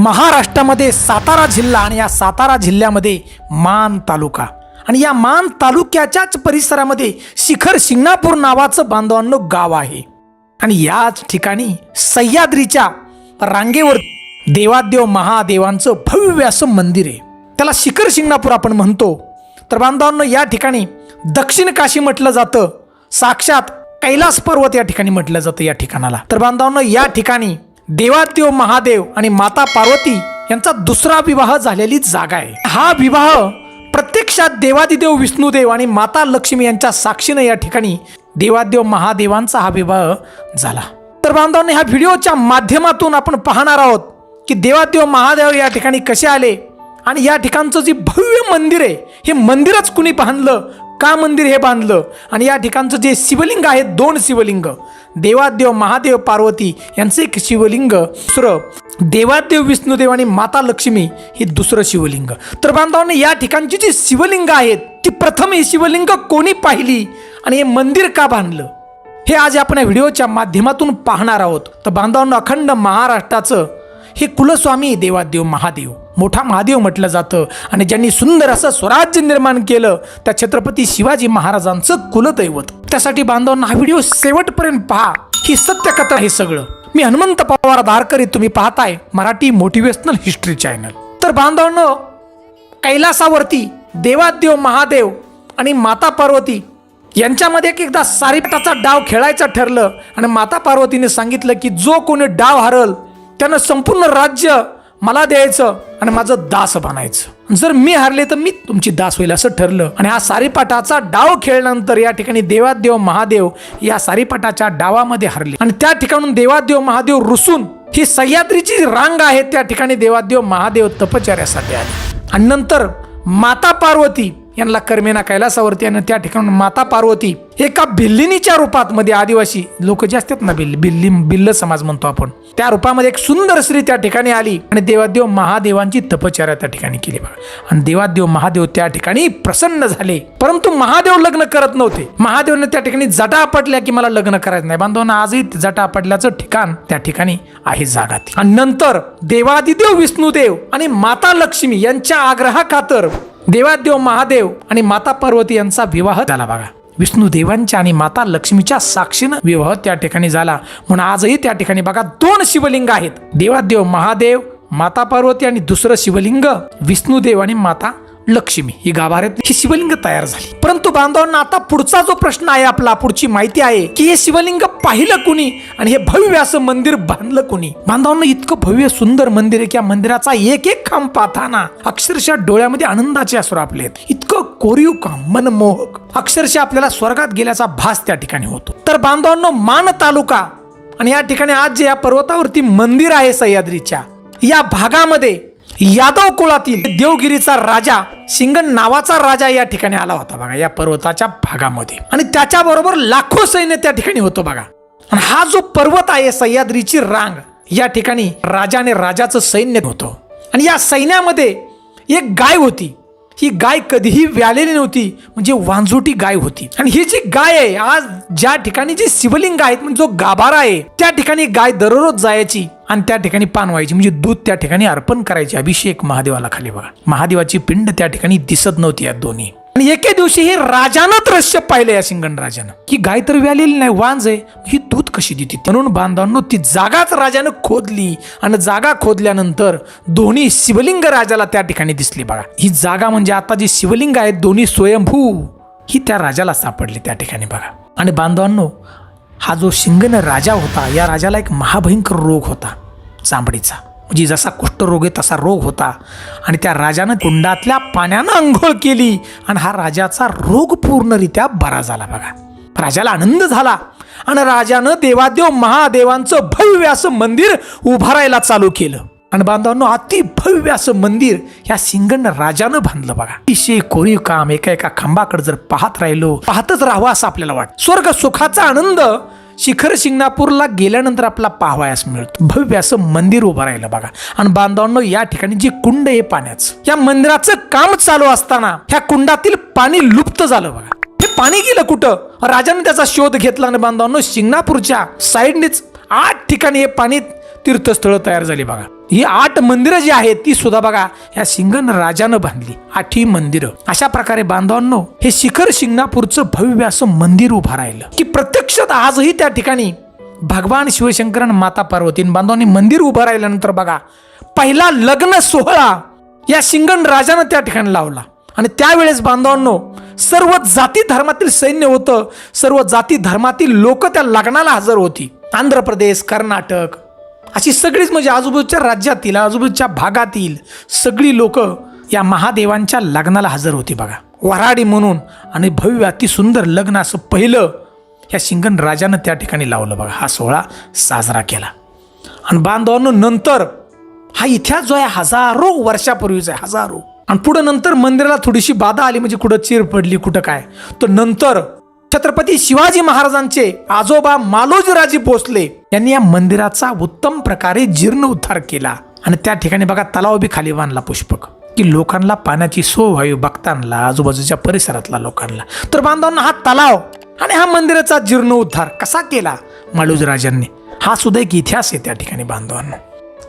महाराष्ट्रामध्ये सातारा जिल्हा आणि या सातारा जिल्ह्यामध्ये मान तालुका. आणि या मान तालुक्याच्याच परिसरामध्ये शिखर शिंगणापूर नावाचं बांधवांनो गाव आहे. आणि याच ठिकाणी सह्याद्रीच्या रांगेवर देवादेव महादेवांचं भव्य असं मंदिर आहे. त्याला शिखर शिंगणापूर आपण म्हणतो. तर बांधवांनो या ठिकाणी दक्षिण काशी म्हटलं जातं. साक्षात कैलास पर्वत या ठिकाणी म्हटलं जातं या ठिकाणाला. तर बांधवांनो या ठिकाणी देवादेव महादेव आणि माता पार्वती यांचा दुसरा विवाह झालेली जागा आहे. हा विवाह प्रत्यक्षात देवादिदेव विष्णुदेव आणि माता लक्ष्मी यांच्या साक्षीने या ठिकाणी देवादेव महादेवांचा हा विवाह झाला. तर बांधवांनी ह्या व्हिडिओच्या माध्यमातून आपण पाहणार आहोत की देवादेव महादेव या ठिकाणी कसे आले आणि या ठिकाणचं जे भव्य मंदिर आहे हे मंदिरच कुणी बांधलं? का मंदिर हे बांधलं? आणि या ठिकाणचं जे शिवलिंग आहे दोन शिवलिंग देवादेव महादेव पार्वती यांचं एक शिवलिंग दुसरं देवादेव विष्णुदेव आणि माता लक्ष्मी हे दुसरं शिवलिंग. तर बांधवांनी या ठिकाणची जी शिवलिंग आहेत ती प्रथम ही शिवलिंग कोणी पाहिली आणि हे मंदिर का बांधलं? हे आज आपण या व्हिडिओच्या माध्यमातून पाहणार आहोत. तर बांधवांना अखंड महाराष्ट्राचं हे कुलस्वामी देवादेव महादेव. मोठा महादेव म्हटलं जातं. आणि ज्यांनी सुंदर असं स्वराज्य निर्माण केलं त्या छत्रपती शिवाजी महाराजांचं कुलदैवत. त्यासाठी बांधवांना हा व्हिडिओ शेवटपर्यंत पहा. ही सत्यकथा हे सगळं. मी हनुमंत पवार दारकरी तुम्ही पाहताय मराठी मोटिवेशनल हिस्ट्री चॅनल. तर बांधवांनो कैलासावरती देवादेव महादेव आणि माता पार्वती यांच्यामध्ये एक एकदा सारीपटाचा डाव खेळायचं ठरलं. आणि माता पार्वतीने सांगितलं की जो कोणी डाव हरल त्यानं संपूर्ण राज्य मला द्यायचं आणि माझं दास बनायचं. जर मी हारले तर मी तुमची दास होईल असं ठरलं. आणि हा सारीपाटाचा डाव खेळल्यानंतर या ठिकाणी देवादेव महादेव या सारीपाटाच्या डावामध्ये हरले. आणि त्या ठिकाणून देवादेव महादेव रुसून ही सह्याद्रीची रांग आहे त्या ठिकाणी देवादेव महादेव तपचार्यासाठी आले. आणि नंतर माता पार्वती यांना कर्मेना कैलासावरती आणि त्या ठिकाणी माता पार्वती एका भिल्लिनीच्या रूपात मध्ये आदिवासी लोक जे असतात ना बिल्ली बिल्ली बिल्ल समाज म्हणतो आपण त्या रूपामध्ये एक सुंदर स्त्री त्या ठिकाणी आली आणि देवादेव महादेवांची तपचार्या त्या ठिकाणी केली बघा. आणि देवादेव महादेव त्या ठिकाणी प्रसन्न झाले. परंतु महादेव लग्न करत नव्हते. महादेवने त्या ठिकाणी जटा आपटल्या की मला लग्न करायचं नाही. बांधवांना आजही जटा आपटल्याचं ठिकाण त्या ठिकाणी आहे जागा आणि नंतर देवादिदेव विष्णुदेव आणि माता लक्ष्मी यांच्या आग्रहाखातर देवादेव महादेव आणि माता पार्वती यांचा विवाह झाला बघा. विष्णुदेवांच्या आणि माता लक्ष्मीच्या साक्षीनं विवाह त्या ठिकाणी झाला. म्हणून आजही त्या ठिकाणी बघा दोन शिवलिंग आहेत. देवादेव महादेव माता पार्वती आणि दुसरं शिवलिंग विष्णुदेव आणि माता लक्ष्मी ही गाभाऱ्यात ही शिवलिंग तयार झाली. परंतु बांधवांना आता पुढचा जो प्रश्न आहे आपला पुढची माहिती आहे की हे शिवलिंग पाहिलं कुणी आणि हे भव्य असं मंदिर बांधलं कुणी? बांधवांना इतकं भव्य सुंदर मंदिर आहे की या मंदिराचा एक एक खांब पाहताना अक्षरशः डोळ्यामध्ये आनंदाचे असू आपले आहेत. इतकं कोरीव काम मनमोहक अक्षरशः आपल्याला स्वर्गात गेल्याचा भास त्या ठिकाणी होतो. तर बांधवांनो मान तालुका आणि या ठिकाणी आज जे या पर्वतावरती मंदिर आहे सह्याद्रीच्या या भागामध्ये यादव कुळातील देवगिरीचा राजा शिंगण नावाचा राजा या ठिकाणी आला होता बघा या पर्वताच्या भागामध्ये. आणि त्याच्याबरोबर लाखो सैन्य त्या ठिकाणी होतो बघा. आणि हा जो पर्वत आहे सह्याद्रीची रांग या ठिकाणी राजाने राजाचं सैन्य होतं. आणि या सैन्यामध्ये एक गाय होती ही गाय कधीही व्यालेली नव्हती म्हणजे वांझोटी गाय होती. आणि ही जी गाय आहे आज ज्या ठिकाणी जी शिवलिंग आहेत म्हणजे जो गाभारा आहे त्या ठिकाणी गाय दररोज जायची आणि त्या ठिकाणी पान व्हायची म्हणजे दूध त्या ठिकाणी अर्पण करायचे. अभिषेक महादेवाला खाली बघा. महादेवाची पिंड त्या ठिकाणी दिसत नव्हती या दोन्ही. आणि एके दिवशी हे राजानं दृश्य पाहिलं या सिंगण राजानं. ही गाय तर व्यालेली नाही वांज आहे. ही दूध कशी देते? म्हणून बांधवांनो ती जागाच राजानं खोदली आणि जागा खोदल्यानंतर दोन्ही शिवलिंग राजाला त्या ठिकाणी दिसली बघा. ही जागा म्हणजे आता जी शिवलिंग आहेत दोन्ही स्वयंभू ही त्या राजाला सापडली त्या ठिकाणी बघा. आणि बांधवांनो हा जो शिंगण राजा होता या राजाला एक महाभयंकर रोग होता चांबडीचा म्हणजे जसा कुष्ठरोग आहे तसा रोग होता. आणि त्या राजानं कुंडातल्या पाण्यानं आंघोळ केली आणि हा राजाचा रोग पूर्णरित्या बरा झाला बघा. राजाला आनंद झाला आणि राजानं देवादेव महादेवांचं भव्य असं मंदिर उभारायला चालू केलं. आणि बांधवांनो अति भव्य असं मंदिर ह्या सिंगण राजानं बांधलं बघा. अतिशय कोरीव काम एका एका खांबाकडे जर पाहत राहिलो पाहतच राहावं असं आपल्याला वाटतं. स्वर्ग सुखाचा आनंद शिखर शिंगणापूरला गेल्यानंतर आपला पाहावयास मिळतो. भव्य असं मंदिर उभं राहिलं बघा. आणि बांधवांनो या ठिकाणी जे कुंड आहे पाण्याचं या मंदिराचं काम चालू असताना ह्या कुंडातील पाणी लुप्त झालं बघा. हे पाणी गेलं कुठं? राजाने त्याचा शोध घेतला आणि बांधवांनो शिंगणापूरच्या साईडनेच आठ ठिकाणी हे पाणी तीर्थस्थळं तयार झाली बघा. ही आठ मंदिरं जी आहेत ती सुद्धा बघा या सिंगण राजानं बांधली. आठही मंदिरं. अशा प्रकारे बांधवांनो हे शिखर शिंगणापूरचं भव्य असं मंदिर उभं राहिलं. की प्रत्यक्षात आजही त्या ठिकाणी भगवान शिवशंकरन माता पार्वती बांधवांनी मंदिर उभं राहिल्यानंतर बघा पहिला लग्न सोहळा या सिंगण राजानं त्या ठिकाणी लावला. आणि त्यावेळेस बांधवांनो सर्व जाती धर्मातील सैन्य होतं सर्व जाती धर्मातील लोक त्या लग्नाला हजर होती. आंध्र प्रदेश कर्नाटक अशी सगळीच म्हणजे आजूबाजूच्या राज्यातील आजूबाजूच्या भागातील सगळी लोक या महादेवांच्या लग्नाला हजर होती बघा. वराडी म्हणून आणि भव्य अति सुंदर लग्न असं पहिलं या शिंगण राजानं त्या ठिकाणी लावलं बघा. हा सोहळा साजरा केला. आणि बांधवांनो नंतर हा इतिहास जो आहे हजारो वर्षापूर्वीचा आहे हजारो. आणि पुढं नंतर मंदिराला थोडीशी बाधा आली म्हणजे कुठं चीर पडली कुठं काय तर नंतर छत्रपती शिवाजी महाराजांचे आजोबा मालोजीराजे भोसले यांनी या मंदिराचा उत्तम प्रकारे जीर्णोद्धार केला. आणि त्या ठिकाणी बघा तलाव बी खाली बांधला पुष्पक. की लोकांना पाण्याची सोय व्हावी बघताना आजूबाजूच्या परिसरातला लोकांना. तर बांधवांना हा तलाव आणि हा मंदिराचा जीर्णोद्धार कसा केला? मालोजीराजांनी. हा सुद्धा एक इतिहास आहे त्या ठिकाणी बांधवांना.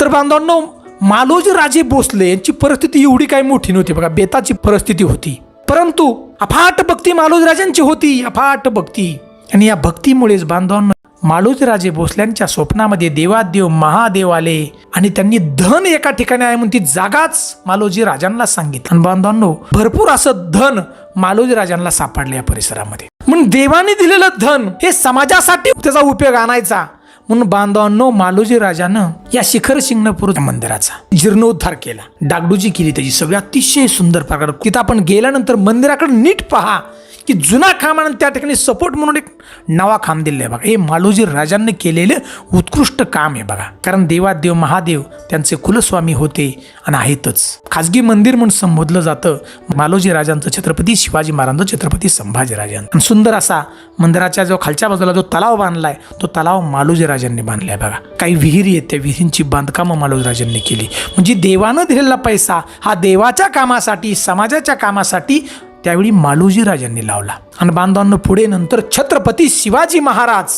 तर बांधवांनो मालोजीराजे भोसले यांची परिस्थिती एवढी काही मोठी नव्हती बघा बेताची परिस्थिती होती. परंतु अफाट भक्ती मालोजीराजांची होती अफाट भक्ती. आणि या भक्तीमुळेच बांधवांना मालोजीराजे भोसल्यांच्या स्वप्नामध्ये देवादेव महादेव आले. आणि त्यांनी धन एका ठिकाणी आहे म्हणून ती जागाच मालोजी राजांना सांगितलं. आणि बांधवांनो भरपूर असं धन मालोजी राजांना सापडलं या परिसरामध्ये. म्हणून देवाने दिलेलं धन हे समाजासाठी त्याचा उपयोग आणायचा. म्हणून बांधवांनो मालोजी राजानं या शिखर शिंगणापूर मंदिराचा जीर्णोद्धार केला. डागडुजी केली त्याची सगळी अतिशय सुंदर प्रकार तिथं आपण गेल्यानंतर मंदिराकडे नीट पहा. की जुना खांब आणि त्या ठिकाणी सपोर्ट म्हणून एक नवा खांब दिलेला आहे बघा. हे मालोजी राजांनी केलेलं उत्कृष्ट काम आहे बघा. कारण देवादेव महादेव त्यांचे कुलस्वामी होते आणि आहेतच. खाजगी मंदिर म्हणून संबोधलं जातं. मालोजी राजांचं छत्रपती शिवाजी महाराजांचं छत्रपती संभाजी राजांचं. सुंदर असा मंदिराच्या जो खालच्या बाजूला जो तलाव बांधलाय तो तलाव मालोजी राजांनी बांधलाय बघा. काही विहिरी आहेत त्या विहिरींची बांधकामं मालोजी राजांनी केली. म्हणजे देवानं दिलेला पैसा हा देवाच्या कामासाठी समाजाच्या कामासाठी त्यावेळी मालोजी राजांनी लावला. आणि बांधवांना पुढे नंतर छत्रपती शिवाजी महाराज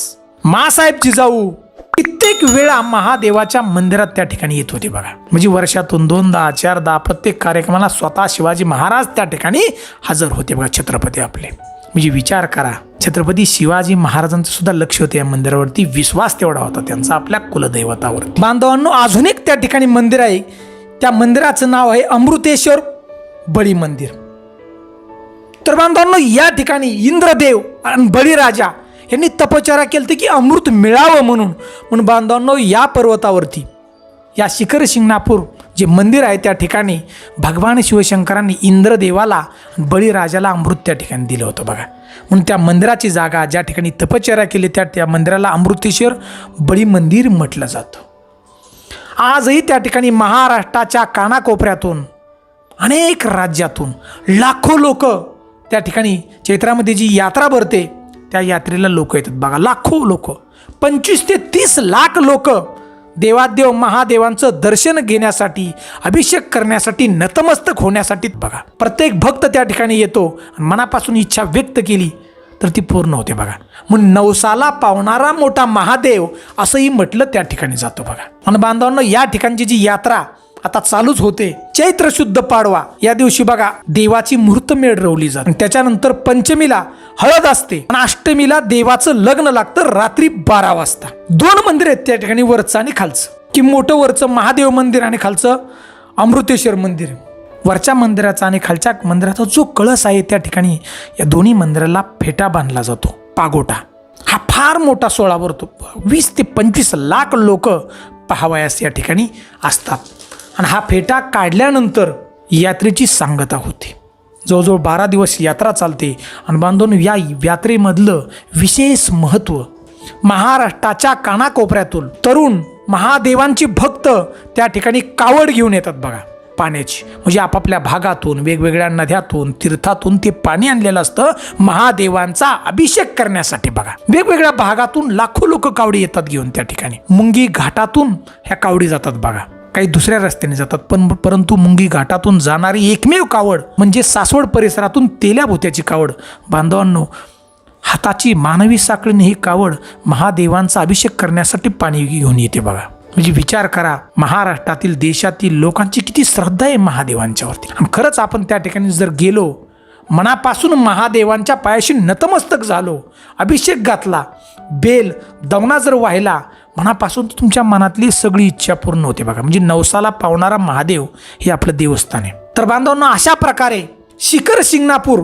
मासाहेब जिजाऊ कित्येक वेळा महादेवाच्या मंदिरात त्या ठिकाणी येत होते बघा. म्हणजे वर्षातून दोनदा चारदा प्रत्येक कार्यक्रमाला स्वतः शिवाजी महाराज त्या ठिकाणी हजर होते बघा छत्रपती आपले. म्हणजे विचार करा छत्रपती शिवाजी महाराजांचं सुद्धा लक्ष होते या मंदिरावरती विश्वास तेवढा होता त्यांचा आपल्या कुलदैवतावर बांधवांनो अजून एक त्या ठिकाणी मंदिर आहे. त्या मंदिराचं नाव आहे अमृतेश्वर बळी मंदिर. तर बांधवांनो या ठिकाणी इंद्रदेव आणि बळीराजा यांनी तपचारा केलं की अमृत मिळावं म्हणून. म्हणून बांधवांनो या पर्वतावरती या शिखर शिंगणापूर जे मंदिर आहे त्या ठिकाणी भगवान शिवशंकरांनी इंद्रदेवाला बळीराजाला अमृत त्या ठिकाणी दिलं होतं बघा. म्हणून त्या मंदिराची जागा ज्या ठिकाणी तपश्चर्या केली त्या त्या मंदिराला अमृतेश्वर बळी मंदिर म्हटलं जातं. आजही त्या ठिकाणी महाराष्ट्राच्या कानाकोपऱ्यातून अनेक राज्यातून लाखो लोक त्या ठिकाणी चैत्रामध्ये जी यात्रा भरते त्या यात्रेला लोक येतात. बघा लाखो लोक. पंचवीस ते तीस लाख लोक देवादेव महादेवांचं दर्शन घेण्यासाठी अभिषेक करण्यासाठी नतमस्तक होण्यासाठी बघा. प्रत्येक भक्त त्या ठिकाणी येतो आणि मनापासून इच्छा व्यक्त केली तर ती पूर्ण होते बघा. मग नवसाला पावणारा मोठा महादेव असंही म्हटलं त्या ठिकाणी जातो बघा. आणि बांधवांना या ठिकाणची जी यात्रा आता चालूच होते. चैत्र शुद्ध पाडवा. या दिवशी बघा देवाची मुहूर्तमेढ रवली जाते. आणि त्याच्यानंतर पंचमीला हळद असते. आणि अष्टमीला देवाचं लग्न लागतं रात्री बारा वाजता. दोन मंदिर आहेत त्या ठिकाणी वरचं आणि खालचं. की मोठं वरचं महादेव मंदिर आणि खालचं अमृतेश्वर मंदिर. वरच्या मंदिराचा आणि खालच्या मंदिराचा जो कळस आहे त्या ठिकाणी या दोन्ही मंदिराला फेटा बांधला जातो. पागोटा. हा फार मोठा सोहळा भरतो वीस ते पंचवीस लाख लोक पहावयास या ठिकाणी असतात. आणि हा फेटा काढल्यानंतर यात्रेची सांगता होते. जवळजवळ बारा दिवस यात्रा चालते आणि बांधून या यात्रेमधलं विशेष महत्त्व महाराष्ट्राच्या कानाकोपऱ्यातून तरुण महादेवांची भक्त त्या ठिकाणी कावड घेऊन येतात बघा पाण्याची. म्हणजे आपापल्या भागातून वेगवेगळ्या नद्यातून तीर्थातून ते पाणी आणलेलं असतं महादेवांचा अभिषेक करण्यासाठी बघा. वेगवेगळ्या भागातून लाखो लोक कावडी येतात घेऊन त्या ठिकाणी. मुंगी घाटातून ह्या कावडी जातात बघा. काही दुसऱ्या रस्त्याने जातात. पण परंतु मुंगी घाटातून जाणारी एकमेव कावड म्हणजे सासवड परिसरातून तेल्या भोत्याची कावड. बांधवांनो हाताची मानवी साखळीने ही कावड महादेवांचा अभिषेक करण्यासाठी पाणी घेऊन येते बघा. म्हणजे विचार करा महाराष्ट्रातील देशातील लोकांची किती श्रद्धा आहे महादेवांच्यावरती आणि खरंच आपण त्या ठिकाणी जर गेलो मनापासून महादेवांच्या पायाशी नतमस्तक झालो अभिषेक घातला बेल दवना जर वाहिला मनापासून तुमच्या मनातली सगळी इच्छा पूर्ण होते बघा. म्हणजे नवसाला पावणारा महादेव हे आपलं देवस्थान आहे. तर बांधवांना अशा प्रकारे शिखर शिंगणापूर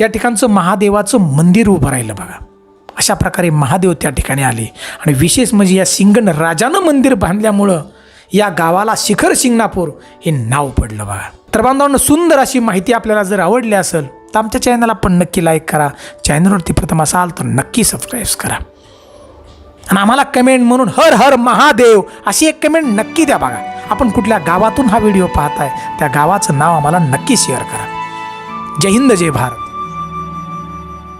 या ठिकाणचं महादेवाचं मंदिर उभं राहिलं बघा. अशा प्रकारे महादेव त्या ठिकाणी आले. आणि विशेष म्हणजे या सिंगण राजानं मंदिर बांधल्यामुळं या गावाला शिखर शिंगणापूर हे नाव पडलं बघा. तर बांधवांनो सुंदर अशी माहिती आपल्याला जर आवडली असेल तर आमच्या चॅनलला पण नक्की लाईक करा. चॅनलवरती प्रथम असाल तर नक्की सबस्क्राईब करा. आणि आम्हाला कमेंट म्हणून हर हर महादेव अशी एक कमेंट नक्की द्या बघा. आपण कुठल्या गावातून हा व्हिडिओ पाहताय त्या गावाचं नाव आम्हाला नक्की शेअर करा. जय हिंद जय भारत.